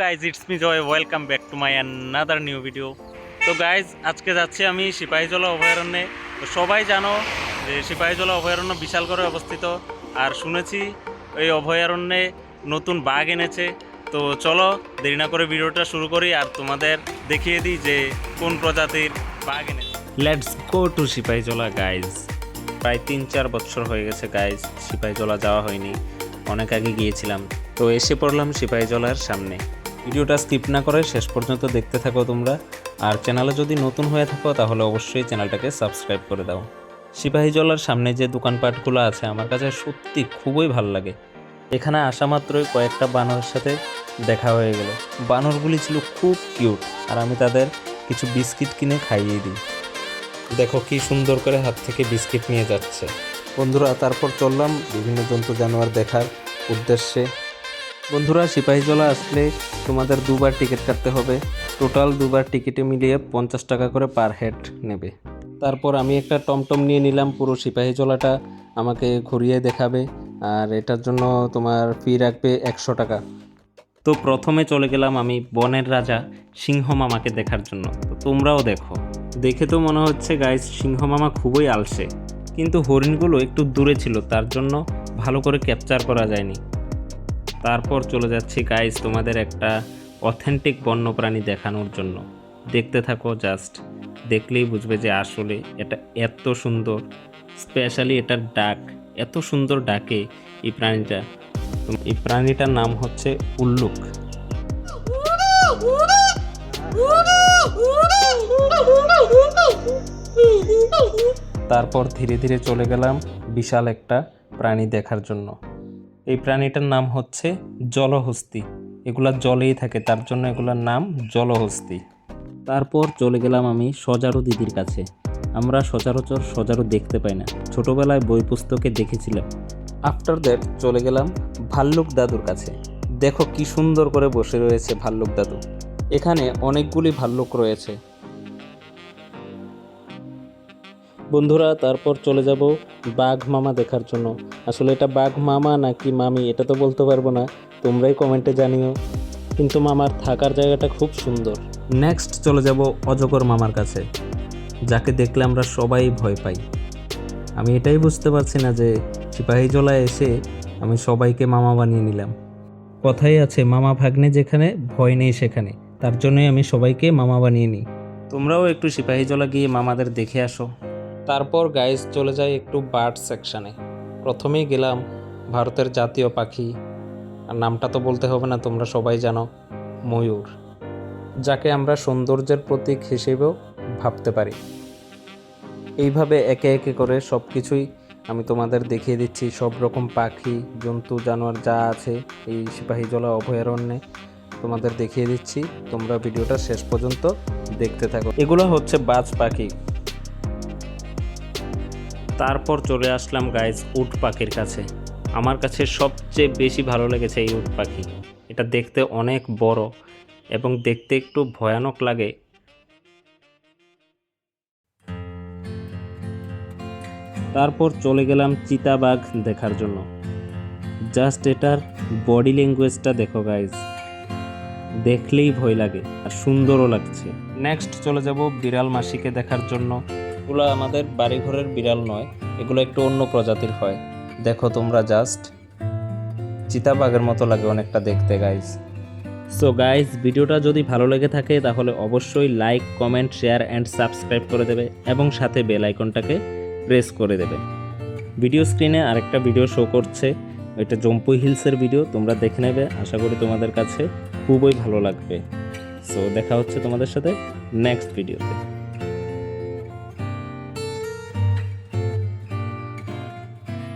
Guys it's me Joy welcome back to my another new video তো guys আজকে যাচ্ছি আমি সিপাহীজলা অভয়ারণ্যে। তো সবাই জানো যে সিপাহীজলা অভয়ারণ্য বিশাল করে অবস্থিত। আর শুনেছি এই অভয়ারণ্যে নতুন বাঘ এনেছে। তো চলো, দেরি না করে ভিডিওটা শুরু করি আর তোমাদের দেখিয়ে দিই যে কোন প্রজাতির বাঘ এনেছে। Let's go to Sepahijala guys প্রায় তিন চার বছর হয়ে গেছে গাইজ সিপাহীজলা যাওয়া হয়নি। অনেক আগে গিয়েছিলাম। তো এসে পড়লাম সিপাহী সিপাহীজলার সামনে। ভিডিওটা স্কিপ না করে শেষ পর্যন্ত দেখতে থাকো তোমরা। আর চ্যানেলে যদি নতুন হয়ে থাকো, তাহলে অবশ্যই চ্যানেলটাকে সাবস্ক্রাইব করে দাও। সিপাহীজলার সামনে যে দোকানপাটগুলো আছে, আমার কাছে সত্যি খুবই ভালো লাগে। এখানে আসা মাত্রই কয়েকটা বানরের সাথে দেখা হয়ে গেল। বানরগুলি ছিল খুব কিউট, আর আমি তাদের কিছু বিস্কিট কিনে খাইয়ে দিই। দেখো কি সুন্দর করে হাত থেকে বিস্কিট নিয়ে যাচ্ছে। বন্ধুরা, তারপর চললাম বিভিন্ন জন্তু জানোয়ার দেখার উদ্দেশ্যে। বন্ধুরা সিপাহীজলা আসলে তোমাদের দুবার টিকিট কাটতে হবে। টোটাল দুবার টিকিটে মিলিয়ে পঞ্চাশ টাকা করে পার হেড নেবে। তারপর আমি একটা টমটম নিয়ে নিলাম, পুরো সিপাহীজলাটা আমাকে ঘুরিয়ে দেখাবে, আর এটার জন্য তোমার ফি রাখবে একশো টাকা। তো প্রথমে চলে গেলাম আমি বনের রাজা সিংহ মামাকে দেখার জন্য। তো তোমরাও দেখো। দেখে তো মনে হচ্ছে গাইস সিংহ মামা খুবই আলসে। কিন্তু হরিণগুলো একটু দূরে ছিল, তার জন্য ভালো করে ক্যাপচার করা যায়নি। তারপর চলে যাচ্ছি গাইস তোমাদের একটা অথেন্টিক বন্যপ্রাণী দেখানোর জন্য। দেখতে থাকো জাস্ট দেখলেই বুঝবে যে আসলে এটা এত সুন্দর স্পেশালি এটার ডাক, এত সুন্দর ডাকে এই প্রাণীটা। এই প্রাণীটার নাম হচ্ছে উল্লুক। তারপর ধীরে ধীরে চলে গেলাম বিশাল একটা প্রাণী দেখার জন্য। এই প্রাণীটার নাম হচ্ছে জলহস্তি। এগুলা জলেই থাকে, তার জন্য এগুলার নাম জলহস্তি। তারপর চলে গেলাম আমি সজারু দিদির কাছে। আমরা সচরাচর সজারু দেখতে পাই না। ছোটবেলায় বই পুস্তকে দেখেছিলাম। আফটার দ্যাট চলে গেলাম ভাল্লুক দাদুর কাছে। দেখো কি সুন্দর করে বসে রয়েছে ভাল্লুক দাদু। এখানে অনেকগুলি ভাল্লুক রয়েছে। বন্ধুরা, তারপর চলে যাব বাঘ মামা দেখার জন্য। আসলে এটা বাঘ মামা নাকি মামি, এটা তো বলতে পারব না। তোমরাই কমেন্টে জানিও। কিন্তু মামার থাকার জায়গাটা খুব সুন্দর। নেক্সট চলে যাব অজগর মামার কাছে। যাকে দেখলে আমরা সবাই ভয় পাই। আমি এটাই বুঝতে পারছি না যে সিপাহীজলায় এসে আমি সবাইকে মামা বানিয়ে নিলাম। কথাই আছে, মামা ভাগ্নে যেখানে, ভয় নেই সেখানে। তার জন্যই আমি সবাইকে মামা বানিয়ে নিই। তোমরাও একটু সিপাহীজলা গিয়ে মামাদের দেখে আসো। তারপর গাইজ চলে যাই একটু বার্ড সেকশানে প্রথমেই গেলাম ভারতের জাতীয় পাখি। আর নামটা তো বলতে হবে না, তোমরা সবাই জানো, ময়ূর। যাকে আমরা সৌন্দর্যের প্রতীক হিসেবেও ভাবতে পারি। এইভাবে একে একে করে সব কিছুই আমি তোমাদের দেখিয়ে দিচ্ছি। সব রকম পাখি, জন্তু, জানোয়ার যা আছে, এই সিপাহীজলা অভয়ারণ্যে তোমাদের দেখিয়ে দিচ্ছি। তোমরা ভিডিওটা শেষ পর্যন্ত দেখতে থাকো। এগুলো হচ্ছে বাজ পাখি। তারপর চলে আসলাম গাইজ উট পাখির কাছে। আমার কাছে সবচেয়ে বেশি ভালো লেগেছে এই উট পাখি। এটা দেখতে অনেক বড় এবং দেখতে একটু ভয়ানক লাগে। তারপর চলে গেলাম চিতাবাঘ দেখার জন্য। জাস্ট এটার বডি ল্যাঙ্গুয়েজটা দেখো গাইজ দেখলেই ভয় লাগে আর সুন্দরও লাগছে। নেক্সট চলে যাব বিড়াল মাসিকে দেখার জন্য। এগুলো আমাদের বাড়িঘরের বিড়াল নয়, এগুলো একটু অন্য প্রজাতির হয়। দেখো তোমরা জাস্ট চিতাবাঘের মতো লাগে অনেকটা দেখতে গাইজ সো গাইজ ভিডিওটা যদি ভালো লেগে থাকে, তাহলে অবশ্যই like comment share and subscribe করে দেবে এবং সাথে বেল আইকনটাকে প্রেস করে দেবে। ভিডিও স্ক্রিনে আরেকটা ভিডিও শো করছে। এটা জম্পুই হিলসের ভিডিও তোমরা দেখে নেবে। আশা করি তোমাদের কাছে খুবই ভালো লাগবে। সো দেখা হচ্ছে তোমাদের সাথে নেক্সট ভিডিওতে